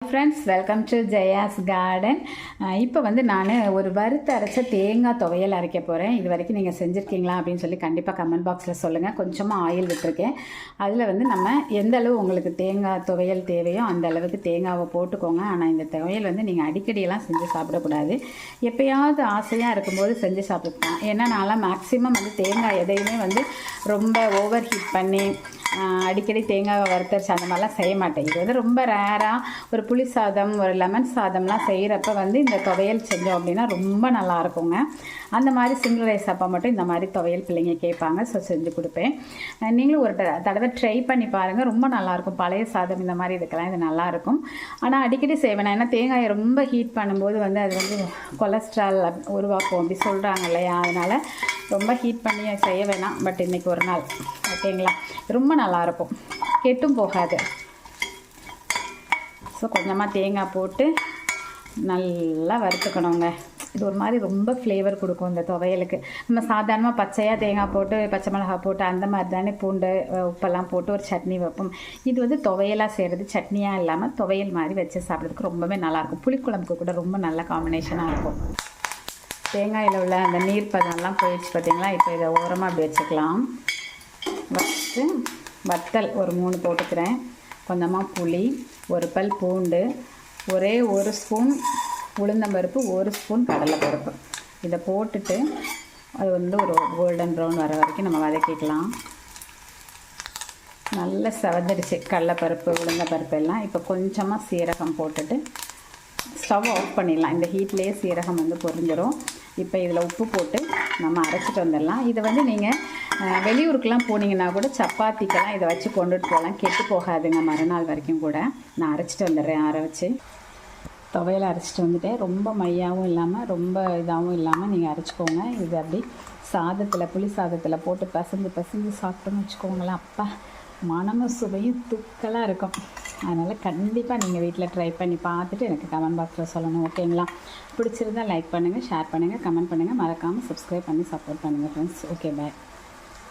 Friends welcome to Jaya's garden இப்போ வந்து நான் ஒரு வறுத்து அரைச்ச தேங்காய் துவையல் அரைக்க போகிறேன் இது வரைக்கும் நீங்கள் செஞ்சுருக்கீங்களா அப்படின்னு சொல்லி கண்டிப்பாக கமெண்ட் பாக்ஸில் சொல்லுங்கள் கொஞ்சமாக ஆயில் விட்டுருக்கேன். அதில் வந்து நம்ம எந்த அளவு உங்களுக்கு தேங்காய் துவையல் தேவையோ அந்த அளவுக்கு தேங்காவை போட்டுக்கோங்க. ஆனால் இந்த துவையல் வந்து நீங்கள் அடிக்கடியெல்லாம் செஞ்சு சாப்பிடக்கூடாது. எப்பயாவது ஆசையாக இருக்கும்போது செஞ்சு சாப்பிட்டுக்கலாம். ஏன்னா நான்லாம் மேக்ஸிமம் வந்து தேங்காய் எதையுமே வந்து ரொம்ப ஓவர் ஹீட் பண்ணி அடிக்கடி தேங்காவை வறுத்தரிச்சு அந்த மாதிரிலாம் செய்ய மாட்டேன். இது வந்து ரொம்ப ரேராக ஒரு புளி சாதம் ஒரு லெமன் சாதம்லாம் செய்கிறப்ப வந்து இந்த துவையல் செஞ்சோம் அப்படின்னா ரொம்ப நல்லா இருக்குங்க. அந்த மாதிரி சிங்கிள் ரைஸ் அப்போ மட்டும் இந்த மாதிரி துவையல் பிள்ளைங்க கேட்பாங்க. ஸோ செஞ்சு கொடுப்பேன். நீங்களும் ஒரு தடவை ட்ரை பண்ணி பாருங்கள் ரொம்ப நல்லாயிருக்கும் பழைய சாதம் இந்த மாதிரி இதுக்கெல்லாம் இது நல்லாயிருக்கும் ஆனால் அடிக்கடி செய்வேன். ஏன்னா தேங்காயை ரொம்ப ஹீட் பண்ணும்போது வந்து அது வந்து கொலஸ்ட்ரால் உருவாக்கும் அப்படி சொல்கிறாங்க இல்லையா? அதனால் ரொம்ப ஹீட் பண்ணி செய்ய வேணாம். பட் இன்றைக்கி ஒரு நாள். ஓகேங்களா ரொம்ப நல்லாயிருக்கும். கெட்டும் போகாது. ஸோ கொஞ்சமாக தேங்காய் போட்டு நல்லா வறுத்துக்கணுங்க. இது ஒரு மாதிரி ரொம்ப ஃப்ளேவர் கொடுக்கும் இந்த துவையலுக்கு. நம்ம சாதாரணமாக பச்சையாக தேங்காய் போட்டு பச்சை மிளகாய் போட்டு அந்த மாதிரி தானே பூண்டு உப்பெல்லாம் போட்டு ஒரு சட்னி வைப்போம். இது வந்து துவையலாக செய்கிறது சட்னியாக இல்லாமல் துவையல் மாதிரி வச்சு சாப்பிட்றதுக்கு ரொம்பவே நல்லாயிருக்கும். புளிக்குழம்புக்கு கூட ரொம்ப நல்ல காம்பினேஷனாக இருக்கும். தேங்காயில் உள்ள அந்த நீர் பதம்லாம் போயிடுச்சு பார்த்தீங்களா இப்போ இதை ஓரமாக அப்படி வச்சுக்கலாம். வச்சு வத்தல் ஒரு மூணு போட்டுக்கிறேன். கொஞ்சமாக புளி ஒரு பல் பூண்டு ஒரே ஒரு ஸ்பூன் உளுந்தம்பருப்பு ஒரு ஸ்பூன் கடலைப்பருப்பு. இதை போட்டுட்டு அது வந்து ஒரு கோல்டன் ப்ரௌன் வர வரைக்கும் நம்ம வதக்கிக்கலாம். நல்லா செவந்துடுச்சு கடலைப்பருப்பு உளுந்தப்பருப்பு எல்லாம். இப்போ கொஞ்சமாக சீரகம் போட்டுட்டு ஸ்டவ் ஆஃப் பண்ணிடலாம். இந்த ஹீட்லேயே சீரகம் வந்து பொறிஞ்சிடும் இப்போ இதில் உப்பு போட்டு நம்ம அரைச்சிட்டு வந்துடலாம். இதை வந்து நீங்கள் வெளியூருக்கெலாம் போனீங்கன்னா கூட சப்பாத்திக்கெல்லாம் இதை வச்சு கொண்டுட்டு போகலாம். கெட்டு போகாதுங்க மறுநாள் வரைக்கும் கூட. நான் அரைச்சிட்டு வந்துடுறேன் அரை வச்சு. துவையில் அரைச்சிட்டு வந்துட்டேன். ரொம்ப மையாகவும் இல்லாமல் ரொம்ப இதாகவும் இல்லாமல் நீங்கள் அரைச்சிக்கோங்க. இது அப்படி சாதத்தில் புளி சாதத்தில் போட்டு பசந்து பசந்து சாப்பிட்டோம்னு வச்சுக்கோங்களேன். அப்பா மனமும் சுவையும் துக்கலாக இருக்கும். அதனால் கண்டிப்பாக நீங்கள் வீட்டில் ட்ரை பண்ணி பார்த்துட்டு எனக்கு கமெண்ட் பாக்ஸில் சொல்லணும் ஓகேங்களா? பிடிச்சிருந்தா லைக் பண்ணுங்கள் ஷேர் பண்ணுங்கள் கமெண்ட் பண்ணுங்கள் மறக்காமல் சப்ஸ்கிரைப் பண்ணி சப்போர்ட் பண்ணுங்கள் friends okay bye